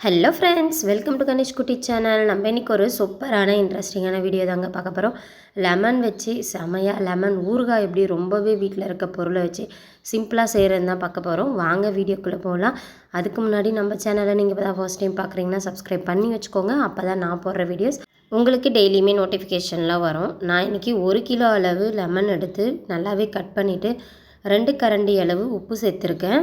Hello friends welcome to Ganesh Kutty channel நம்ம இன்றைக்கி ஒரு சூப்பரான இன்ட்ரெஸ்டிங்கான வீடியோ தாங்க பார்க்க போகிறோம் லெமன் வச்சு செமையாக லெமன் ஊறுகாய் எப்படி ரொம்பவே வீட்டில் இருக்க பொருளை வச்சு சிம்பிளாக செய்கிறது தான் பார்க்க போகிறோம் வாங்க வீடியோக்குள்ளே போகலாம். அதுக்கு முன்னாடி நம்ம சேனலை நீங்கள் இப்போ தான் ஃபர்ஸ்ட் டைம் பார்க்குறீங்கன்னா சப்ஸ்கிரைப் பண்ணி வச்சுக்கோங்க. அப்போ தான் நான் போடுற வீடியோஸ் உங்களுக்கு டெய்லியுமே நோட்டிஃபிகேஷன்லாம் வரும். நான் இன்றைக்கி ஒரு கிலோ அளவு லெமன் எடுத்து நல்லாவே கட் பண்ணிவிட்டு ரெண்டு கரண்டி அளவு உப்பு சேர்த்துருக்கேன்.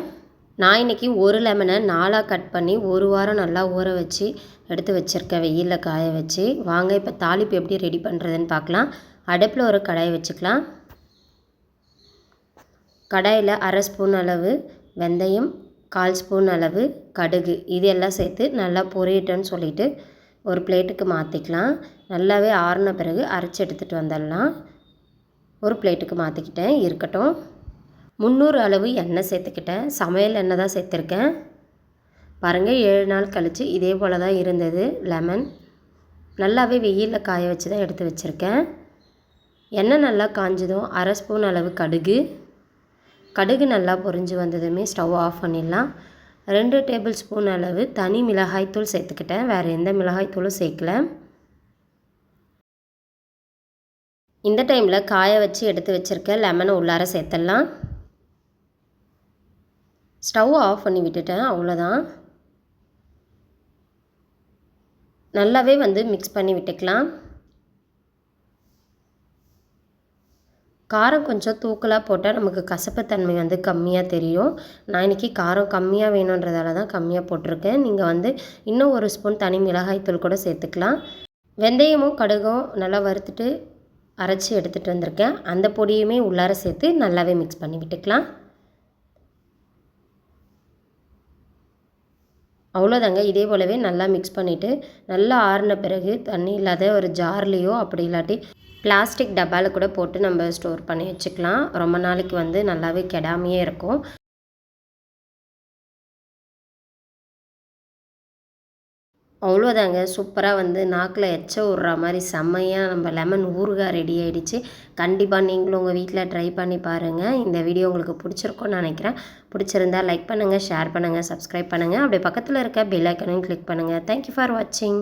நான் இன்றைக்கி ஒரு லெமனை நாலாக கட் பண்ணி ஒரு வாரம் நல்லா ஊற வச்சு எடுத்து வச்சுருக்கேன். வெயிலில் காய வச்சு. வாங்க இப்போ தாளிப்பு எப்படி ரெடி பண்ணுறதுன்னு பார்க்கலாம். அடுப்பில் ஒரு கடாயை வச்சுக்கலாம். கடாயில் அரை ஸ்பூன் அளவு வெந்தயம் கால் ஸ்பூன் அளவு கடுகு. இது எல்லாம் சேர்த்து நல்லா பொரியட்டோன்னு சொல்லிவிட்டு ஒரு பிளேட்டுக்கு மாற்றிக்கலாம் நல்லாவே ஆறின பிறகு அரைச்சி எடுத்துகிட்டு வந்துடலாம். ஒரு பிளேட்டுக்கு மாற்றிக்கிட்டேன் இருக்கட்டும். முந்நூறு அளவு எண்ணெய் சேர்த்துக்கிட்டேன். சமையல் எண்ணெய் தான் சேர்த்துருக்கேன். பாருங்கள் ஏழு நாள் கழித்து இதே போல் தான் இருந்தது லெமன். நல்லாவே வெயிலில் காய வச்சு தான் எடுத்து வச்சுருக்கேன். எண்ணெய் நல்லா காஞ்சதும் அரை ஸ்பூன் அளவு கடுகு. கடுகு நல்லா பொரிஞ்சு வந்ததுமே ஸ்டவ் ஆஃப் பண்ணிடலாம். ரெண்டு டேபிள் ஸ்பூன் அளவு தனி மிளகாய்த்தூள் சேர்த்துக்கிட்டேன். வேறு எந்த மிளகாய்த்தூளும் சேர்க்கல. இந்த டைமில் காய வச்சு எடுத்து வச்சுருக்க லெமனை உள்ளார சேர்த்துடலாம். ஸ்டவ் ஆஃப் பண்ணி விட்டுட்டேன் அவ்வளோதான். நல்லாவே வந்து மிக்ஸ் பண்ணி விட்டுக்கலாம். காரம் கொஞ்சம் தூக்கலாக போட்டால் நமக்கு கசப்புத்தன்மை வந்து கம்மியாக தெரியும். நான் இன்றைக்கி காரம் கம்மியாக வேணுன்றதால தான் கம்மியாக போட்டிருக்கேன். நீங்கள் வந்து இன்னும் ஒரு ஸ்பூன் தனி மிளகாய்த்தூள் கூட சேர்த்துக்கலாம். வெந்தயமும் கடுகும் நல்லா வறுத்துட்டு அரைச்சி எடுத்துகிட்டு வந்திருக்கேன். அந்த பொடியுமே உள்ளார சேர்த்து நல்லாவே மிக்ஸ் பண்ணி விட்டுக்கலாம். அவ்வளோதாங்க. இதே போலவே நல்லா மிக்ஸ் பண்ணிவிட்டு நல்லா ஆறின பிறகு தண்ணி இல்லாத ஒரு ஜார்லேயோ அப்படி இல்லாட்டி பிளாஸ்டிக் டப்பாவில் கூட போட்டு நம்ம ஸ்டோர் பண்ணி வச்சுக்கலாம். ரொம்ப நாளைக்கு வந்து நல்லாவே கெடாமையே இருக்கும். அவ்வளோதாங்க. சூப்பராக வந்து நாக்கில் எச்ச விட்ற மாதிரி செம்மையாக நம்ம லெமன் ஊறுகாய் ரெடி ஆகிடுச்சு கண்டிப்பாக நீங்களும் உங்கள் வீட்டில் ட்ரை பண்ணி பாருங்கள் இந்த வீடியோ உங்களுக்கு பிடிச்சிருக்கும்னு நினைக்கிறேன். பிடிச்சிருந்தா லைக் பண்ணுங்கள் ஷேர் பண்ணுங்கள் சப்ஸ்கிரைப் பண்ணுங்கள் அப்படியே பக்கத்தில் இருக்க பெல் ஐக்கனையும் கிளிக் பண்ணுங்கள் தேங்க்யூ ஃபார் வாட்சிங்